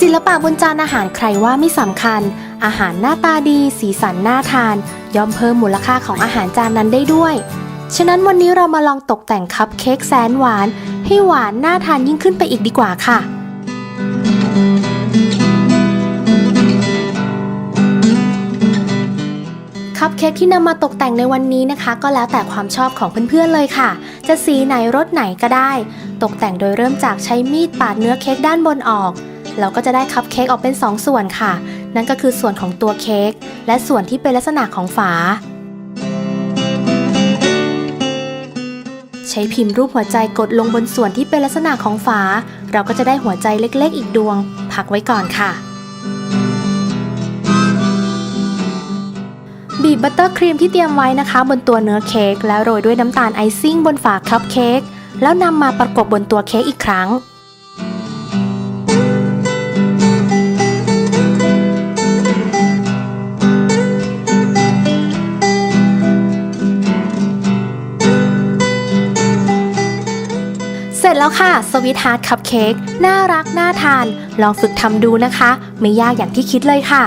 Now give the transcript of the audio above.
ศิลปะบนจานอาหารใครว่าไม่สำคัญ อาหารหน้าตาดี สีสันน่าทาน ย่อมเพิ่มมูลค่าของอาหารจานนั้นได้ด้วย ฉะนั้นวันนี้เรามาลองตกแต่งคัพเค้กแสนหวาน ให้หวานน่าทานยิ่งขึ้นไปอีกดีกว่าค่ะคัพเค้กที่นำมาตกแต่งในวันนี้นะคะ ก็แล้วแต่ความชอบของเพื่อนๆเลยค่ะ จะสีไหนรสไหนก็ได้ ตกแต่งโดยเริ่มจากใช้มีดปาดเนื้อเค้กด้านบนออก เราก็จะได้คัพเค้กออกเป็น 2 ส่วนค่ะ นั่นก็คือส่วนของตัวเค้กและส่วนที่เป็นลักษณะของฝา ใช้พิมพ์รูปหัวใจกดลงบนส่วนที่เป็นลักษณะของฝา เราก็จะได้หัวใจเล็กๆ อีกดวง พักไว้ก่อนค่ะบีบบัตเตอร์ครีมที่เตรียมไว้นะคะ บนตัวเนื้อเค้กแล้วโรยด้วยน้ำตาลไอซิ่งบนฝาคัพเค้กแล้วนำมาประกบบนตัวเค้กอีกครั้ง ร็จแล้วค่ะสวิตฮาร์ดคัพเค้กน่ารักน่าทาน ลองฝึกทำดูนะคะ ไม่ยากอย่างที่คิดเลยค่ะ